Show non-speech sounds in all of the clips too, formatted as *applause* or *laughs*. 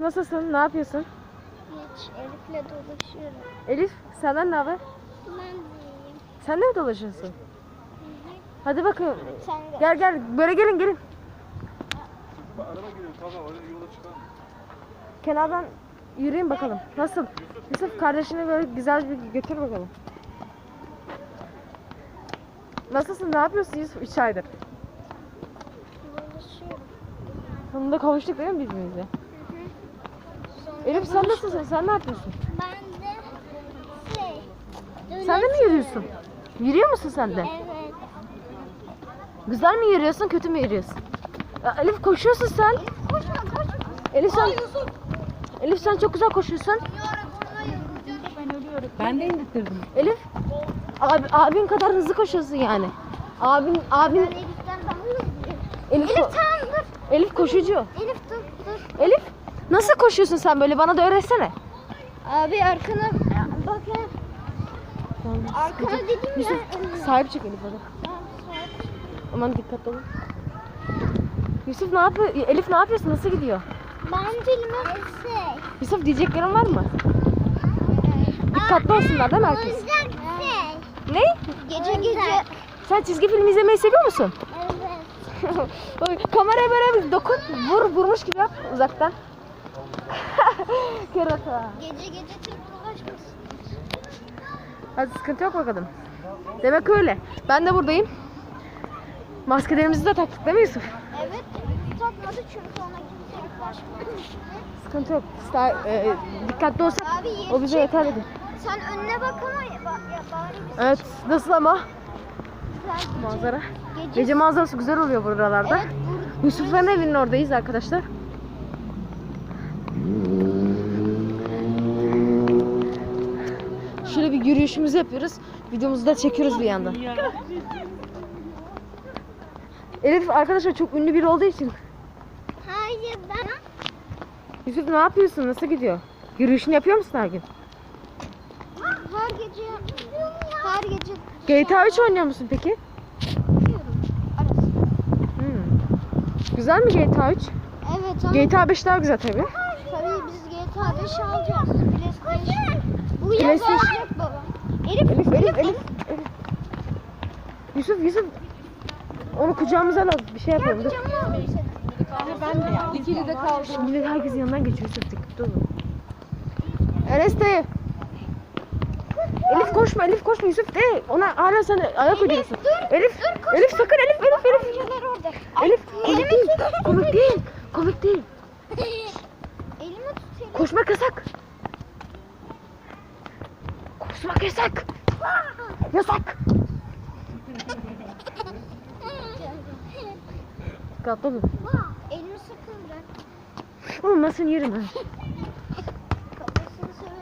Nasılsın? Ne yapıyorsun? Hiç Elif'le dolaşıyorum. Elif senden ne haber? Ben de iyiyim. Sen de mi dolaşıyorsun? Hadi bakayım. Sen de. Gel gel. Böyle gelin gelin. Araba geliyor kanka oraya yola çıkalım. Kenardan yürüyün bakalım. Nasıl? Yusuf kardeşini böyle güzel bir götür bakalım. Nasılsın? Ne yapıyorsun Yusuf? 3 aydır. Dolaşıyorum. Sonunda kavuştuk değil mi birbirimize? Elif sen nasılsın? Sen ne yapıyorsun? Ben de şey. Sen de mi yürüyorsun? Yürüyor musun sen de? Evet. Güzel mi yürüyorsun, kötü mü yürüyorsun? Ya Elif koşuyorsun sen. Koşma koşma. Elif sen Elif sen çok güzel koşuyorsun. Ben de indirttirdim. Elif abi, abin kadar hızlı koşuyorsun yani. Abin abin Ben Elif'ten daha hızlıyım. Elif Elif tamam dur. Elif koşucu. Elif dur dur. Elif nasıl koşuyorsun sen böyle bana da öğretsene. Abi arkana bakın. Arkana dedim ya. Sahip çık Elif hadi. Aman dikkatli olun. Yusuf ne yapıyor? Elif ne yapıyorsun? Nasıl gidiyor? Ben dilime şey. Yusuf diyeceklerin var mı? Dikkatli olsunlar değil mi herkes? Şey. Ne? Gece gece. Sen çizgi film izlemeyi seviyor musun? Evet. *laughs* Kameraya böyle dokun, vur, vurmuş gibi yap uzaktan. *laughs* Kerata. Gece gece tek dolaşmasın. Hadi sıkıntı yok bakalım. Demek öyle. Ben de buradayım. Maskelerimizi de taktık değil mi Yusuf? Evet. Takmadı çünkü ona kimse yaklaşmadı. Sıkıntı yok. Sta- e, dikkatli olsak Abi o bize çekme. yeter dedi. Sen önüne bak ama ya, bari bir Evet. Nasıl ama güzel gece. manzara? Gece. Gece manzarası güzel oluyor buralarda. Evet. Bur- Yusuf'ların evinin oradayız arkadaşlar. Şöyle bir yürüyüşümüzü yapıyoruz. Videomuzu da çekiyoruz bir yandan. Elif arkadaşlar çok ünlü biri olduğu için. Hayır ben. Yusuf ne yapıyorsun? Nasıl gidiyor? Yürüyüşünü yapıyor musun her gün? Her gece. Her gece. GTA 3 oynuyor musun peki? yapıyorum. Arası. Hmm. Güzel mi GTA 3? Evet ama. GTA 5 daha güzel tabii. Tabii biz GTA 5 alacağız. PlayStation. Bu yaz PlayStation. alacak baba. Elif, Elif, Elif, Elif, Elif. Yusuf, Yusuf. Onu kucağımıza al. Bir şey yapalım. Dur. Ben de yani. İkili de kaldım. Şimdi herkesin yanından geçiyor Yusuf. Dikkatli olun. Enes dayı. Elif koşma, Elif koşma Yusuf de. Ona hala sen ayak uyduruyorsun. Elif, Elif sakın Elif, Elif, Elif. Şeyler orada. Elif, komik değil. Komik değil. Komik değil. Elimi tutayım. Koşmak yasak. Koşmak yasak. Dikkatli olun. Elimi sakın bırak. Oğlum seni yerim ha.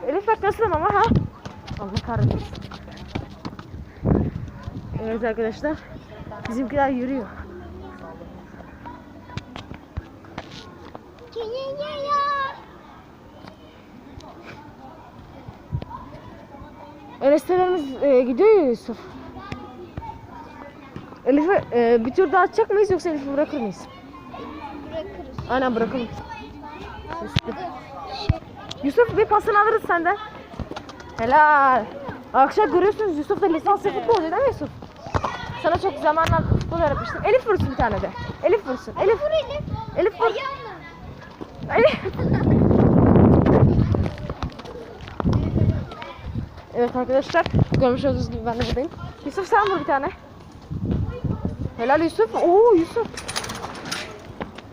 Elif bak nasılım ama ha? Allah kahretsin. Evet arkadaşlar. Bizimkiler yürüyor. Enes'lerimiz e, gidiyor ya Yusuf. Elif'i e, bir tur daha atacak mıyız yoksa Elif'i bırakır mıyız? Bırakırız. Aynen bırakalım. Şey, Yusuf bir pasını alırız senden. Helal. Akşam görüyorsunuz Yusuf da lisanslı futbolcu değil mi Yusuf? Sana çok zamanla futbol öğretmiştim. Elif vursun bir tane de. Elif vursun. Elif. vur Elif. Elif vur. Elif. Evet arkadaşlar görmüş olduğunuz gibi ben de buradayım. Yusuf sen vur bir tane. Helal Yusuf. Oo Yusuf.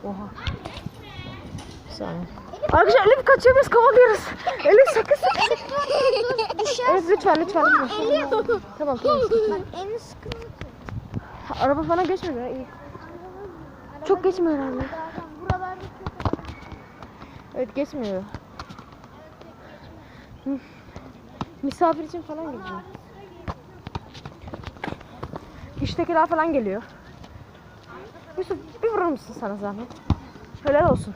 Oha. Saniye. Arkadaşlar Elif kaçıyor biz kovalıyoruz. Elif sakın sakın. Evet lütfen lütfen. lütfen. Tamam tamam. Elini sıkın. Araba falan geçmiyor ya iyi. Çok geçmiyor herhalde. Evet geçmiyor. Hı. Misafir için falan geliyor. İştekiler falan geliyor. Yusuf bir vurur musun sana zahmet? Helal olsun.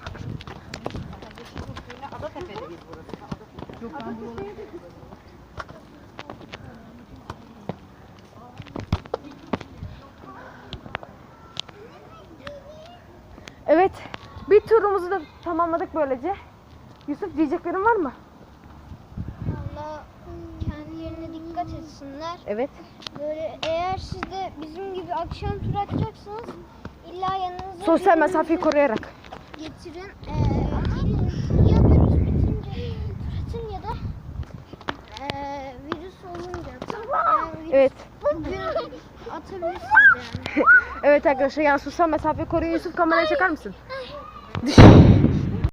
Evet. Bir turumuzu da tamamladık böylece. Yusuf diyeceklerin var mı? Kendilerine dikkat etsinler. Evet. Böyle eğer siz de bizim gibi akşam tur atacaksanız illa yanınıza Sosyal mesafeyi koruyarak. getirin. Ee, gelin ya virüs bitince tur atın ya da ee, virüs olunca atın. Yani virüs Evet. atabilirsiniz yani. *laughs* Evet arkadaşlar yani sosyal mesafeyi koruyun. Yusuf kameraya çeker misin? *laughs*